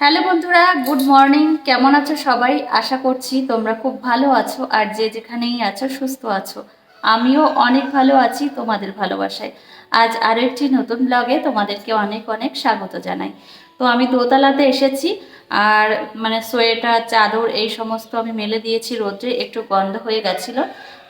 Hello বন্ধুরা, good morning. কেমন আছো সবাই? আশা করছি তোমরা খুব ভালো আছো আর যে যেখানেই আছো, সুস্থ আছো। আমিও অনেক ভালো আছি তোমাদের ভালোবাসায়। আজ আরও একটি নতুন ব্লগে তোমাদেরকে অনেক অনেক স্বাগত জানাই। তো আমি দোতলাতে এসেছি আর মানে সোয়েটার, চাদর এই সমস্ত আমি মেলে দিয়েছি রোদ্রে, একটু গন্ধ হয়ে গেছিল।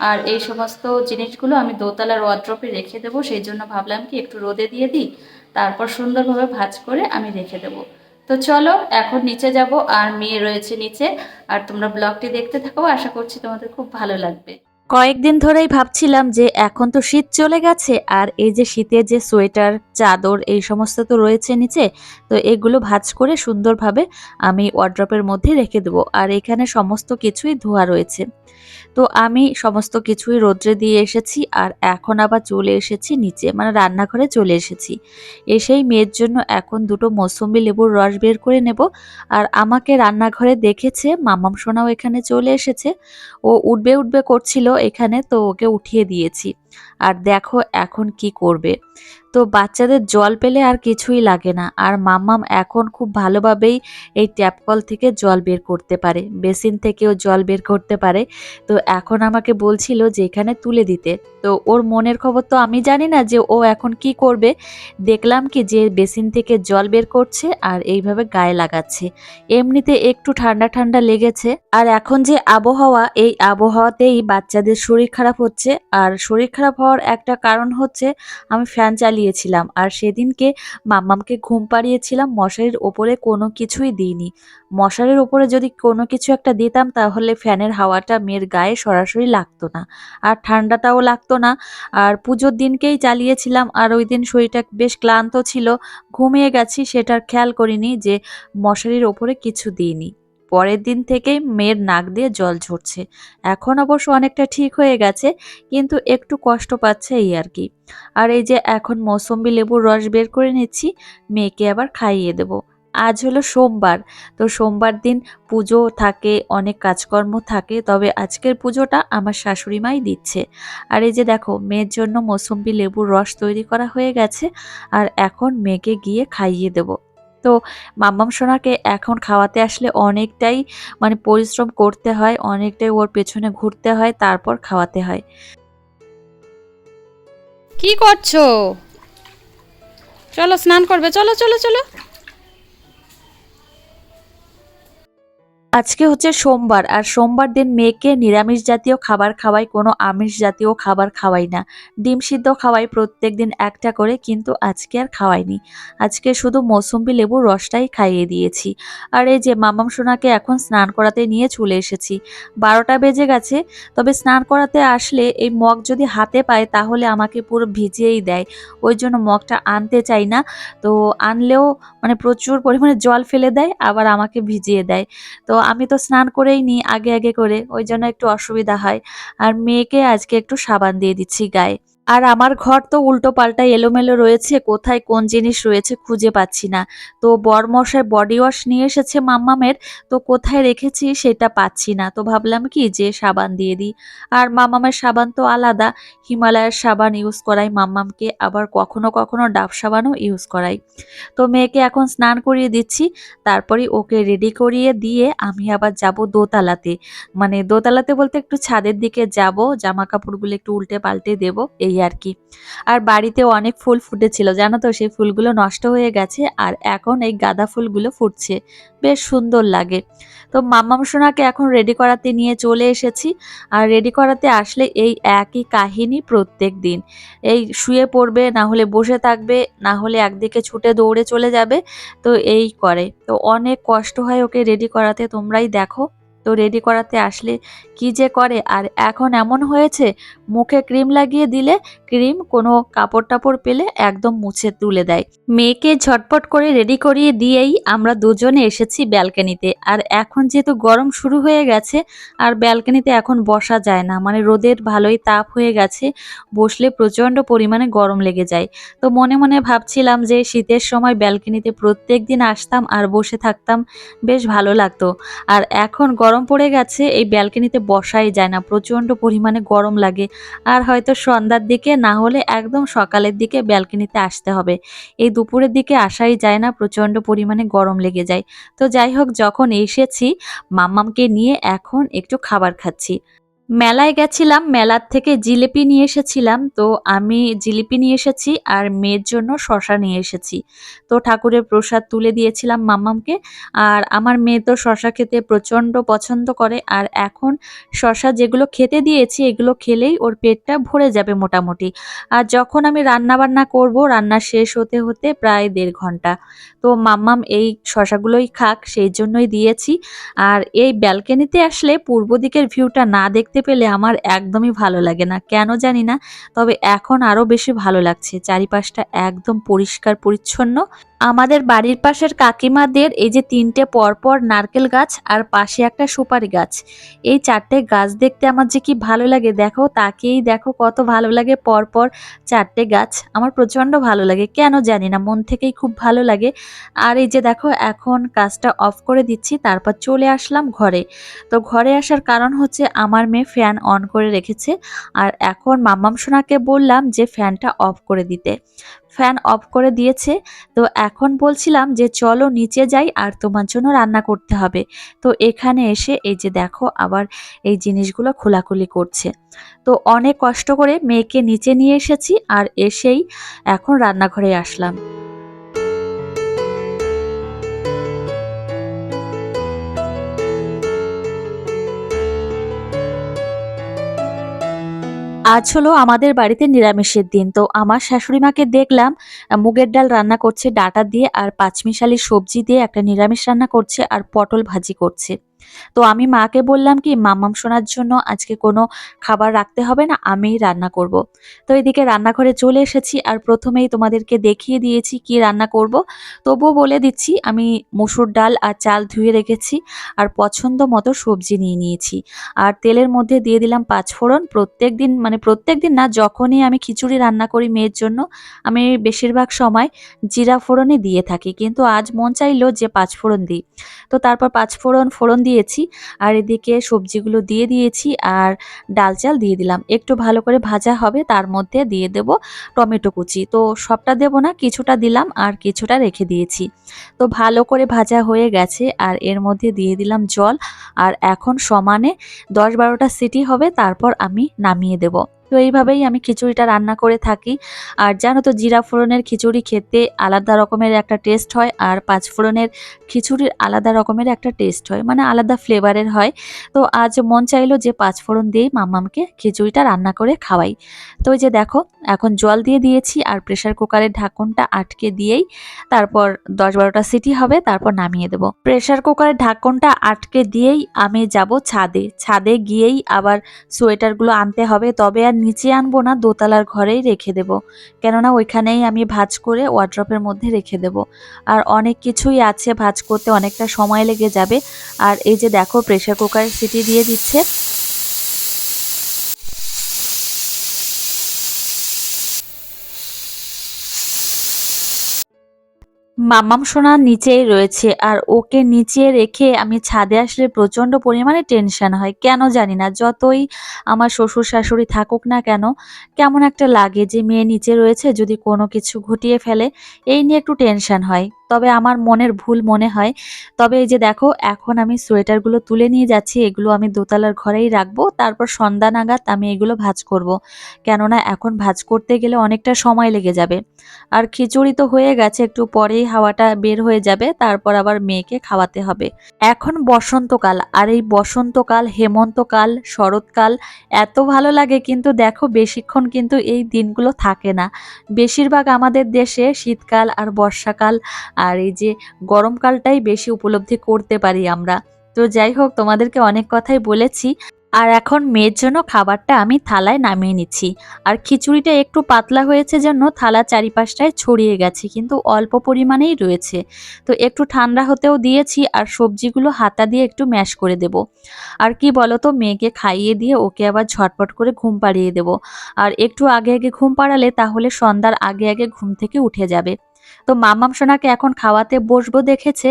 আর এই সমস্ত জিনিসগুলো আমি দোতলার ওয়ার্ড্রপে রেখে দেবো, সেই জন্য ভাবলাম কি একটু রোদে দিয়ে দিই, তারপর সুন্দরভাবে ভাঁজ করে আমি রেখে দেবো। তো চলো, এখন নিচে যাব আর মেয়ে রয়েছে নিচে। আর তোমরা ব্লগটি দেখতে থাকো, আশা করছি তোমাদের খুব ভালো লাগবে। কয়েকদিন ধরেই ভাবছিলাম যে এখন তো শীত চলে গেছে আর এই যে শীতের যে সোয়েটার, চাদর এই সমস্ত তো রয়েছে নিচে, তো এগুলো ভাঁজ করে সুন্দরভাবে আমি ওয়ার্ড্রপের মধ্যে রেখে দেবো। আর এখানে সমস্ত কিছুই ধোয়া রয়েছে। তো আমি সমস্ত কিছুই রোদ্রে দিয়ে এসেছি আর এখন আবার চলে এসেছি নিচে মানে রান্নাঘরে চলে এসেছি। এসেই মেয়ের জন্য এখন দুটো মৌসুম্বি লেবুর রস বের করে নেব। আর আমাকে রান্নাঘরে দেখেছে মামাম সোনাও এখানে চলে এসেছে। ও উঠবে উঠবে করছিল এখানে তো ওকে উঠিয়ে দিয়েছি। আর দেখো এখন কি করবে। তো বাচ্চাদের জল পেলে আর কিছুই লাগে না। আর মাম্মাম এখন খুব ভালোভাবেই এই ট্যাপ কল থেকে জল বের করতে পারে। বেসিন থেকেও জল বের করতে পারে। তো এখন আমাকে বলছিল যে এখানে তুলে দিতে। তো ওর মনের খবর তো আমি জানি না যে ও এখন কি করবে। দেখলাম কি যে বেসিন থেকে জল বের করছে আর এইভাবে গায়ে লাগাচ্ছে। এমনিতে একটু ঠান্ডা ঠান্ডা লেগেছে। আর এখন যে আবহাওয়া, এই আবহাওয়াতেই বাচ্চাদের শরীর খারাপ হচ্ছে। আর শরীর খারাপ হওয়ার একটা কারণ হচ্ছে আমি ফ্যান চালিয়েছিলাম। আর সেদিনকে মাম্মামকে ঘুম পাড়িয়েছিলাম, মশারির ওপরে কোনো কিছুই দিইনি। মশারির ওপরে যদি কোনো কিছু একটা দিতাম তাহলে ফ্যানের হাওয়াটা মেয়ের গায়ে সরাসরি লাগতো না। আর ঠান্ডাটাও লাগতো না। আর পুজোর দিনকেই চালিয়েছিলাম আর ওই দিন শরীরটা বেশ ক্লান্ত ছিল। ঘুমিয়ে গেছি, সেটার খেয়াল করিনি যে মশারির ওপরে কিছু দিইনি। পরের দিন থেকেই মেয়ের নাক দিয়ে জল ঝরছে। এখন অবশ্য অনেকটা ঠিক হয়ে গেছে, কিন্তু একটু কষ্ট পাচ্ছে এই আর কি। আর এই যে এখন মৌসম্বি লেবুর রস বের করে নিচ্ছি, মেয়েকে আবার খাইয়ে দেব। আজ হলো সোমবার, তো সোমবার দিন পুজো থাকে, অনেক কাজকর্ম থাকে, তবে আজকের পুজোটা আমার শাশুড়ি মাই দিচ্ছে। আর এই যে দেখো, মেয়ের জন্য মৌসম্বি লেবুর রস তৈরি করা হয়ে গেছে, আর এখন মেয়েকে গিয়ে খাইয়ে দেব। তো মাম্মাম সোনাকে এখন খাওয়াতে আসলে অনেকটাই মানে পরিশ্রম করতে হয়, অনেকটাই ওর পেছনে ঘুরতে হয়, তারপর খাওয়াতে হয়। কি করছ? চলো স্নান করবে, চলো চলো চলো। আজকে হচ্ছে সোমবার, আর সোমবার দিন মেয়েকে নিরামিষ জাতীয় খাবার খাওয়াই কোনো আমিষ জাতীয় খাবার খাওয়াই না। ডিম সিদ্ধ খাওয়াই প্রত্যেক দিন একটা করে, কিন্তু আজকে আর খাওয়াইনি আজকে শুধু মৌসুম্বি লেবুর রসটাই খাইয়ে দিয়েছি। আর এই যে মামাম সোনাকে এখন স্নান করাতে নিয়ে চলে এসেছি। বারোটা বেজে গেছে, তবে স্নান করাতে আসলে এই মগ যদি হাতে পায়, তাহলে আমাকে পুরো ভিজিয়েই দেয়। ওই জন্য মগটা আনতে চাই না। তো আনলেও মানে প্রচুর পরিমাণে জল ফেলে দেয়, আবার আমাকে ভিজিয়ে দেয়। তো আমি তো স্নান করেই নিই আগে আগে করে, ওই জন্য একটু অসুবিধা হয়। আর মেয়েকে আজকে একটু সাবান দিয়ে দিচ্ছি গায়ে। আর আমার ঘর তো উল্টো পাল্টা এলোমেলো রয়েছে, কোথায় কোন জিনিস রয়েছে খুঁজে পাচ্ছি না। তো বরমশাই বডি ওয়াশ নিয়ে এসেছে মাম্মামের, তো কোথায় রেখেছি সেটা পাচ্ছি না। তো ভাবলাম কি যে সাবান দিয়ে দিই। আর মাম্মামের সাবান তো আলাদা, হিমালয়ের সাবান ইউজ করাই মাম্মামকে, আবার কখনো কখনো ডাব সাবানও ইউজ করাই। তো মেয়েকে এখন স্নান করিয়ে দিচ্ছি তারপরে ওকে রেডি করিয়ে দিয়ে আমি আবার যাব দোতলাতে। মানে দোতলাতে বলতে একটু ছাদের দিকে যাব জামা কাপড়গুলো একটু উল্টে পাল্টে দেব, এই আর কি আর বাড়িতে অনেক ফুল ফুটেছিল, জানো তো? সেই ফুলগুলো নষ্ট হয়ে গেছে আর এখন এই গাঁদা ফুলগুলো ফুটছে। বেশ সুন্দর লাগে। তো মাম্মাম সোনাকে এখন রেডি করাতে নিয়ে চলে এসেছি। আর রেডি করাতে আসলে এই একই কাহিনী প্রত্যেক দিন। এই শুয়ে পড়বে, না হলে বসে থাকবে, না হলে একদিকে ছুটে দৌড়ে চলে যাবে, তো এই করে। তো অনেক কষ্ট হয় ওকে রেডি করাতে, তোমরাই দেখো। তো রেডি করাতে আসলে কি যে করে? আর এখন এমন হয়েছে, মুখে ক্রিম লাগিয়ে দিলে ক্রিম কোনো কাপড় টাপড় পেলে একদম মুছে তুলে দেয়। মেয়েকে ঝটপট করে রেডি করিয়ে দিয়েই আমরা দুজনে এসেছি ব্যালকানিতে আর এখন যেহেতু গরম শুরু হয়ে গেছে, আর ব্যালকানিতে এখন বসা যায় না মানে রোদের ভালোই তাপ হয়ে গেছে, বসলে প্রচণ্ড পরিমাণে গরম লেগে যায়। তো মনে মনে ভাবছিলাম যে শীতের সময় ব্যালকনিতে প্রত্যেক দিন আসতাম আর বসে থাকতাম, বেশ ভালো লাগতো। আর এখন পড়ে গেছে, এই ব্যালকনিতে বসাই যায় না, প্রচণ্ড পরিমাণে গরম লাগে। আর হয়তো সন্ধ্যার দিকে, না হলে একদম সকালের দিকে ব্যালকনিতে আসতে হবে। এই দুপুরের দিকে আসাই যায় না, প্রচণ্ড পরিমাণে গরম লেগে যায়। তো যাই হোক, যখন এসেছি, মাম্মামকে নিয়ে এখন একটু খাবার খাচ্ছি। মেলায় গেছিলাম, মেলার থেকে জিলিপি নিয়ে এসেছিলাম। তো আমি জিলিপি নিয়ে এসেছি আর মেয়ের জন্য শশা নিয়ে এসেছি। তো ঠাকুরের প্রসাদ তুলে দিয়েছিলাম মাম্মামকে। আর আমার মেয়ে তো শশা খেতে প্রচণ্ড পছন্দ করে আর এখন শশা যেগুলো খেতে দিয়েছি, এগুলো খেলেই ওর পেটটা ভরে যাবে মোটামুটি। আর যখন আমি রান্না বান্না করব, রান্না শেষ হতে হতে প্রায় দেড় ঘণ্টা। তো মাম্মাম এই শশাগুলোই খাক, সেই জন্যই দিয়েছি। আর এই ব্যালকনিতে আসলে পূর্ব দিকের ভিউটা না দেখতে পেলে আমার একদমই ভালো লাগে না। কেন জানি না, তবে এখন আরও বেশি ভালো লাগছে। চারিপাশটা একদম পরিষ্কার, পরিচ্ছন্ন। আমাদের বাড়ির পাশের কাকিমাদের এই যে তিনটে পরপর নারকেল গাছ আর পাশে একটা সুপারি গাছ। এই চারটে গাছ দেখতে আমার যে কি ভালো লাগে, দেখো তাকেই দেখো কত ভালো লাগে পরপর চারটে গাছ। আমার প্রচণ্ড ভালো লাগে, কেন জানি না, মন থেকেই খুব ভালো লাগে। আর এই যে দেখো এখন কাজটা অফ করে দিচ্ছি, তারপর চলে আসলাম ঘরে। তো ঘরে আসার কারণ হচ্ছে আমার মেয়ে ফ্যান অন করে রেখেছে। আর এখন মাম্মাম সোনাকে বললাম যে ফ্যানটা অফ করে দিতে। ফ্যান অফ করে দিয়েছে। তো এখন বলছিলাম যে, চলো নিচে যাই আর তোমার জন্য রান্না করতে হবে। তো এখানে এসে এই যে দেখো আবার এই জিনিসগুলো খোলাখুলি করছে। তো অনেক কষ্ট করে মেয়েকে নিচে নিয়ে এসেছি আর এসেই এখন রান্নাঘরে আসলাম। আজ হলো আমাদের বাড়িতে নিরামিষের দিন। তো আমার শাশুড়ি মাকে দেখলাম, মুগের ডাল রান্না করছে, ডাটা দিয়ে আর পাঁচমিশালি সবজি দিয়ে একটা নিরামিষ রান্না করছে আর পটল ভাজি করছে। তো আমি মাকে বললাম কি, মাম্মাম শোনার জন্য আজকে কোনো খাবার রাখতে হবে না, আমিই রান্না করব। তো এদিকে রান্নাঘরে চলে এসেছি আর প্রথমেই তোমাদেরকে দেখিয়ে দিয়েছি কি রান্না করব। তবুও বলে দিচ্ছি, আমি মসুর ডাল আর চাল ধুয়ে রেখেছি আর পছন্দ মতো সবজি নিয়ে নিয়েছি আর তেলের মধ্যে দিয়ে দিলাম পাঁচফোড়ন প্রত্যেক দিন মানে প্রত্যেক দিন না, যখনই আমি খিচুড়ি রান্না করি মেয়ের জন্য, আমি বেশিরভাগ সময় জিরা ফোড়নই দিয়ে থাকি কিন্তু আজ মন চাইলো যে পাঁচফোড়ন দিই তো তারপর পাঁচফোড়ন, ফোড়ন দিয়েছি, আর এদিকে সবজিগুলো দিয়ে দিয়েছি আর ডাল চাল দিয়ে দিলাম। একটু ভালো করে ভাজা হবে, তার মধ্যে দিয়ে দেব টমেটো কুচি। তো সবটা দেব না, কিছুটা দিলাম আর কিছুটা রেখে দিয়েছি। তো ভালো করে ভাজা হয়ে গেছে আর এর মধ্যে দিয়ে দিলাম জল। আর এখন সমানে দশ বারোটা সিটি হবে, তারপর আমি নামিয়ে দেব। তো এইভাবেই আমি খিচুড়িটা রান্না করে থাকি। আর জানো তো, জিরা ফোড়নের খিচুড়ি খেতে আলাদা রকমের একটা টেস্ট হয় আর পাঁচ ফোড়নের খিচুড়ির আলাদা রকমের একটা টেস্ট হয় মানে আলাদা ফ্লেভারের হয়। তো আজ মন চাইলো যে পাঁচ ফোড়ন দিয়েই মাম্মামকে খিচুড়িটা রান্না করে খাওয়াই। তো ওই যে দেখো, এখন জল দিয়ে দিয়েছি আর প্রেশার কুকারের ঢাকনটা আটকে দিয়েই তারপর দশ বারোটা সিটি হবে, তারপর নামিয়ে দেবো। প্রেশার কুকারের ঢাকনটা আটকে দিয়েই আমি যাব ছাদে। ছাদে গিয়েই আবার সোয়েটারগুলো আনতে হবে, তবে আর নিচে আনব না, দোতলার ঘরেই রেখে দেব। কেননা ওইখানেই আমি ভাজ করে ওয়ার্ড্রপের মধ্যে রেখে দেব। আর অনেক কিছুই আছে ভাজ করতে, অনেকটা সময় লেগে যাবে। আর এই যে দেখো প্রেশার কুকার সিটি দিয়ে দিচ্ছে। মাম্মাম সোনা নিচেই রয়েছে আর ওকে নিচে রেখে আমি ছাদে আসলে প্রচণ্ড পরিমাণে টেনশন হয়। কেন জানি না, যতই আমার শ্বশুর শাশুড়ি থাকুক না কেন, কেমন একটা লাগে যে মেয়ে নিচে রয়েছে, যদি কোনো কিছু ঘটিয়ে ফেলে, এই নিয়ে একটু টেনশন হয়। তবে আমার মনের ভুল মনে হয়। তবে এই যে দেখো, এখন আমি সোয়েটারগুলো তুলে নিয়ে যাচ্ছি, এগুলো আমি দোতলার ঘরেই রাখব, তারপর সন্ধ্যা নাগাদ আমি এগুলো ভাজ করব। কেননা এখন ভাজ করতে গেলে অনেকটা সময় লেগে যাবে। আর খিচুড়ি তো হয়ে গেছে, একটু পরেই হাওয়াটা বের হয়ে যাবে, তারপর আবার মেয়েকে খাওয়াতে হবে। এখন বসন্তকাল, আর এই বসন্তকাল, হেমন্তকাল, শরৎকাল, এত ভালো লাগে কিন্তু দেখো বেশিক্ষণ কিন্তু এই দিনগুলো থাকে না। বেশিরভাগ আমাদের দেশে শীতকাল আর বর্ষাকাল আর এই যে গরমকালটাই বেশি উপলব্ধি করতে পারি আমরা। তো যাই হোক, তোমাদেরকে অনেক কথাই বলেছি। আর এখন মেয়ের জন্য খাবারটা আমি থালায় নামিয়ে নিচ্ছি। আর খিচুড়িটা একটু পাতলা হয়েছে জন্য থালা চারিপাশটায় ছড়িয়ে গেছে, কিন্তু অল্প পরিমাণেই রয়েছে। তো একটু ঠান্ডা হতেও দিয়েছি আর সবজিগুলো হাতা দিয়ে একটু ম্যাশ করে দেব। আর কি বলো তো মেয়েকে খাইয়ে দিয়ে ওকে আবার ঝটপট করে ঘুম পাড়িয়ে দেব। আর একটু আগে আগে ঘুম পাড়ালে তাহলে সন্ধ্যার আগে আগে ঘুম থেকে উঠে যাবে। তো মামাম সোনাকে এখন খাওয়াতে বসবো দেখেছে,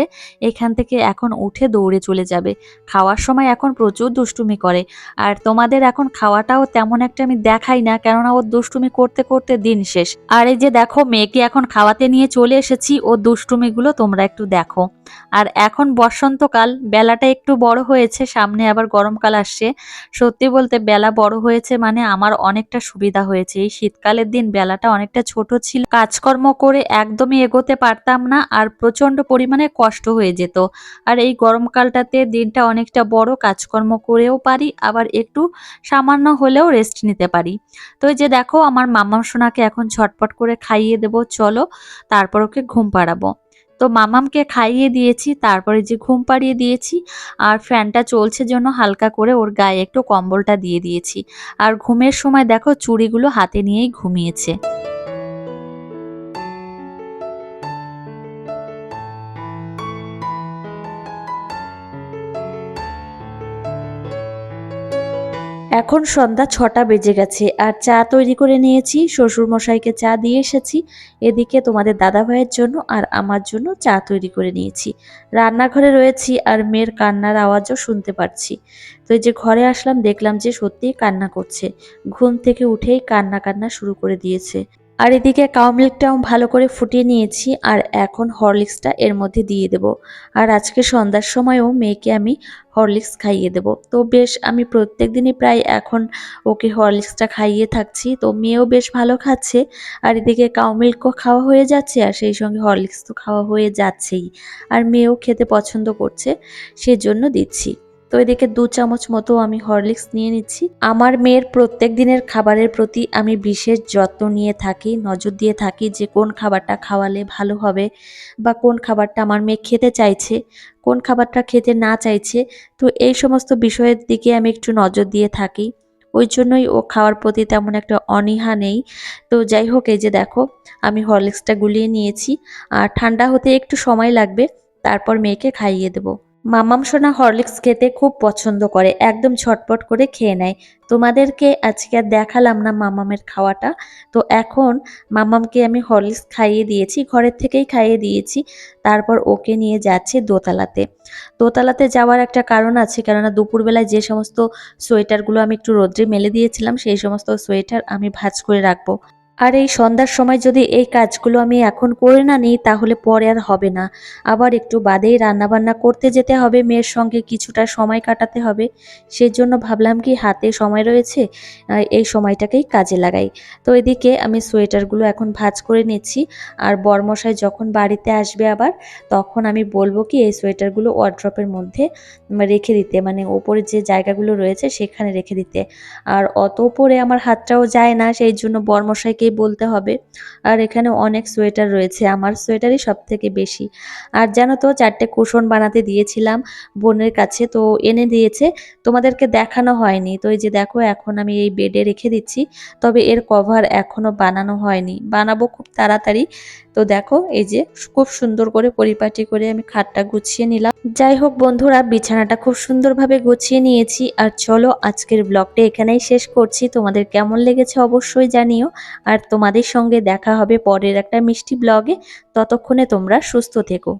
এখান থেকে এখন উঠে দৌড়ে চলে যাবে। খাওয়ার সময় এখন প্রচুর দুষ্টুমি করে, আর তোমাদের এখন খাওয়াটাও তেমন একটা আমি দেখাই না, কেননা ওর দুষ্টুমি করতে করতে দিন শেষ। আর এই যে দেখো, মেয়েকে এখন খাওয়াতে নিয়ে চলে এসেছি, ও দুষ্টুমিগুলো তোমরা একটু দেখো। আর এখন বসন্তকাল, বেলাটা একটু বড় হয়েছে, সামনে আবার গরমকাল আসছে। সত্যি বলতে বেলা বড় হয়েছে মানে আমার অনেকটা সুবিধা হয়েছে। এই শীতকালের দিন বেলাটা অনেকটা ছোট ছিল। কাজকর্ম করে একদমই এগোতে পারতাম না আর প্রচণ্ড পরিমাণে কষ্ট হয়ে যেত। আর এই গরমকালটাতে দিনটা অনেকটা বড় কাজকর্ম করেও পারি, আবার একটু সামান্য হলেও রেস্ট নিতে পারি। তো এই যে দেখো, আমার মামাম সোনাকে এখন ঝটপট করে খাইয়ে দেব, চলো তারপর ওকে ঘুম পাড়াবো। তো মামামকে খাইয়ে দিয়েছি, তারপরে যে ঘুম পাড়িয়ে দিয়েছি, আর ফ্যানটা চলছে জন্য হালকা করে, ওর গায়ে একটু কম্বলটা দিয়ে দিয়েছি। আর ঘুমের সময় দেখো, চুড়িগুলো হাতে নিয়েই ঘুমিয়েছে। এখন সন্ধ্যা ছটা বেজে গেছে আর চা তৈরি করে নিয়েছি, শ্বশুরমশাইকে চা দিয়ে এসেছি, এদিকে তোমাদের দাদা ভাইয়ের জন্য আর আমার জন্য চা তৈরি করে নিয়েছি। রান্নাঘরে রয়েছি আর মেয়ের কান্নার আওয়াজও শুনতে পারছি। তো এই যে ঘরে আসলাম, দেখলাম যে সত্যিই কান্না করছে। ঘুম থেকে উঠেই কান্না কান্না শুরু করে দিয়েছে। আর এদিকে কাউ মিল্কটাও ভালো করে ফুটিয়ে নিয়েছি, আর এখন হরলিক্সটা এর মধ্যে দিয়ে দেব। আর আজকে সন্ধ্যার সময়ও মেয়েকে আমি হরলিক্স খাইয়ে দেব। তো বেশ, আমি প্রত্যেক দিনই প্রায় এখন ওকে হরলিক্সটা খাইয়ে থাকছি। তো মেয়েও বেশ ভালো খাচ্ছে, আর এদিকে কাউ মিল্কও খাওয়া হয়ে যাচ্ছে, আর সেই সঙ্গে হরলিক্স তো খাওয়া হয়ে যাচ্ছেই। আর মেয়েও খেতে পছন্দ করছে, সেজন্য দিচ্ছি। তো এদিকে দু চামচ মতো আমি হরলিক্স নিয়ে নিচ্ছি। আমার মেয়ের প্রত্যেক দিনের খাবারের প্রতি আমি বিশেষ যত্ন নিয়ে থাকি, নজর দিয়ে থাকি যে কোন খাবারটা খাওয়ালে ভালো হবে বা কোন খাবারটা আমার মেয়ে খেতে চাইছে, কোন খাবারটা খেতে না চাইছে। তো এই সমস্ত বিষয়ের দিকে আমি একটু নজর দিয়ে থাকি। ওই জন্যই ও খাওয়ার প্রতি তেমন একটা অনীহা নেই। তো যাই হোক, এই যে দেখো, আমি হরলিক্সটা গুলিয়ে নিয়েছি। আর ঠান্ডা হতে একটু সময় লাগবে, তারপর মেয়েকে খাইয়ে দেবো। মামাম সোনা হরলিক্স খেতে খুব পছন্দ করে, একদম ছটপট করে খেয়ে নেয়। তোমাদেরকে আজকে আর দেখালাম না মামামের খাওয়াটা। তো এখন মামামকে আমি হরলিক্স খাইয়ে দিয়েছি, ঘরের থেকেই খাইয়ে দিয়েছি। তারপর ওকে নিয়ে যাচ্ছে দোতলাতে। দোতলাতে যাওয়ার একটা কারণ আছে, কেননা দুপুরবেলায় যে সমস্ত সোয়েটারগুলো আমি একটু রোদ্রে মেলে দিয়েছিলাম, সেই সমস্ত সোয়েটার আমি ভাজ করে রাখব। আর এই সন্ধ্যার সময় যদি এই কাজগুলো আমি এখন করে না নিই, তাহলে পরে আর হবে না। আবার একটু বাদেই রান্নাবান্না করতে যেতে হবে, মেয়ের সঙ্গে কিছুটা সময় কাটাতে হবে। সেই জন্য ভাবলাম কি হাতে সময় রয়েছে এই সময়টাকেই কাজে লাগাই। তো এদিকে আমি সোয়েটারগুলো এখন ভাঁজ করে নিচ্ছি। আর বরমশাই যখন বাড়িতে আসবে আবার, তখন আমি বলব কি এই সোয়েটারগুলো ওয়ার্ড্রপের মধ্যে রেখে দিতে। মানে ওপরে যে জায়গাগুলো রয়েছে, সেখানে রেখে দিতে। আর অত উপরে আমার হাতটাও যায় না, সেই জন্য বরমশাইকেই বলতে হবে। আর এখানে অনেক সোয়েটার রয়েছে, আমার সোয়েটারই সব থেকে বেশি। আর জানো তো, চারটে কুশন বানাতে দিয়েছিলাম বোনের কাছে, তো এনে দিয়েছে, তোমাদেরকে দেখানো হয়নি। তো এই যে দেখো, এখন আমি এই বেডে রেখে দিচ্ছি, তবে এর কভার এখনও বানানো হয়নি। বানাবো খুব তাড়াতাড়ি তো দেখো, এই যে খুব সুন্দর করে পরিপাটি করে আমি খাটটা গুছিয়ে নিলাম। যাই হোক বন্ধুরা, বিছানাটা খুব সুন্দরভাবে গুছিয়ে নিয়েছি। আর চলো আজকের ব্লগটা এখানেই শেষ করছি। তোমাদের কেমন লেগেছে অবশ্যই জানিও। আর তোমাদের সঙ্গে দেখা হবে পরের একটা মিষ্টি ব্লগে। ততক্ষণে তোমরা সুস্থ থেকো।